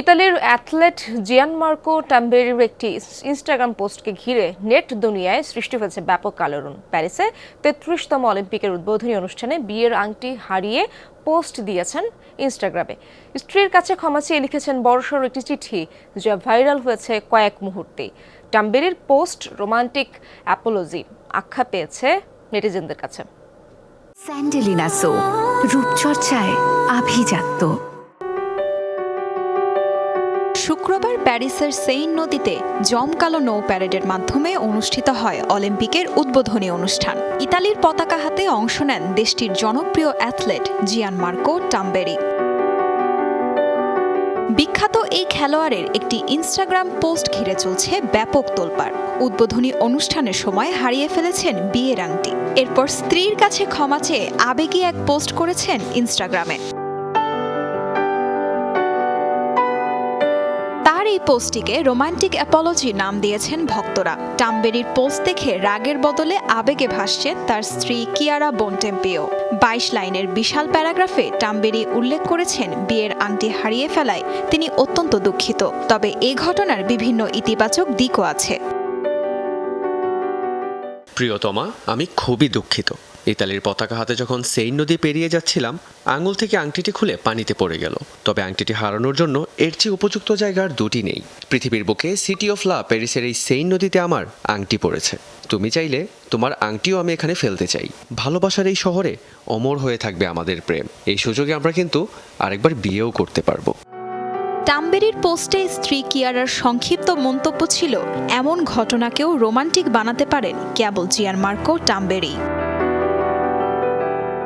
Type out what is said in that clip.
ইতালির অ্যাথলেট জিয়ান মার্কো টাম্বেরির একটি ইনস্টাগ্রাম পোস্টকে ঘিরে নেট দুনিয়ায় সৃষ্টি হয়েছে ব্যাপক আলোড়ন। প্যারিসে তেত্রিশতম অলিম্পিকের উদ্বোধনী অনুষ্ঠানে বিয়ের আংটি হারিয়ে পোস্ট দিয়েছেন ইনস্টাগ্রামে। স্ত্রীর কাছে ক্ষমা চেয়ে লিখেছেন, বড়সড় একটি চিঠি যা ভাইরাল হয়েছে কয়েক মুহূর্তেই টাম্বেরির পোস্ট রোমান্টিক অ্যাপোলজি আখ্যা পেয়েছে নেটিজেনদের কাছে। স্যান্ডেলিনা সো, রূপচর্চায় আভিজাত্য। শুক্রবার প্যারিসের সেইন নদীতে জমকালো নৌ প্যারেডের মাধ্যমে অনুষ্ঠিত হয় অলিম্পিকের উদ্বোধনী অনুষ্ঠান। ইতালির পতাকা হাতে অংশ নেন দেশটির জনপ্রিয় অ্যাথলেট জিয়ান মার্কো টাম্বেরি। বিখ্যাত এই খেলোয়াড়ের একটি ইনস্টাগ্রাম পোস্ট ঘিরে চলছে ব্যাপক তোলপাড়। উদ্বোধনী অনুষ্ঠানের সময় হারিয়ে ফেলেছেন বিয়ের আংটি। এরপর স্ত্রীর কাছে ক্ষমা চেয়ে আবেগী এক পোস্ট করেছেন ইনস্টাগ্রামে। এই পোস্টটিকে রোমান্টিক অ্যাপোলজি নাম দিয়েছেন ভক্তরা। টাম্বেরির পোস্ট দেখে রাগের বদলে আবেগে ভাসছেন তার স্ত্রী কিয়ারা বন্টেম্পিও। বাইশ লাইনের বিশাল প্যারাগ্রাফে টাম্বেরি উল্লেখ করেছেন, বিয়ের আংটি হারিয়ে ফেলায় তিনি অত্যন্ত দুঃখিত। তবে এ ঘটনার বিভিন্ন ইতিবাচক দিকও আছে। প্রিয়তমা, আমি খুবই দুঃখিত। ইতালির পতাকা হাতে যখন সেই নদী পেরিয়ে যাচ্ছিলাম, আঙুল থেকে আংটিটি খুলে পানিতে পড়ে গেল। তবে আংটিটি হারানোর জন্য এর চেয়ে উপযুক্ত জায়গার দুটি নেই। পৃথিবীর বুকে সিটি অফ লা প্যারিসের এই সেইন নদীতে আমার আংটি পড়েছে। তুমি চাইলে তোমার আংটিও আমি এখানে ফেলতে চাই। ভালোবাসার এই শহরে অমর হয়ে থাকবে আমাদের প্রেম। এই সুযোগে আমরা কিন্তু আরেকবার বিয়েও করতে পারব। টাম্বেরির পোস্টে স্ত্রী কিয়ারার সংক্ষিপ্ত মন্তব্য ছিল, এমন ঘটনাকেও রোমান্টিক বানাতে পারেন কেবল জিয়ান মার্কো টাম্বেরি।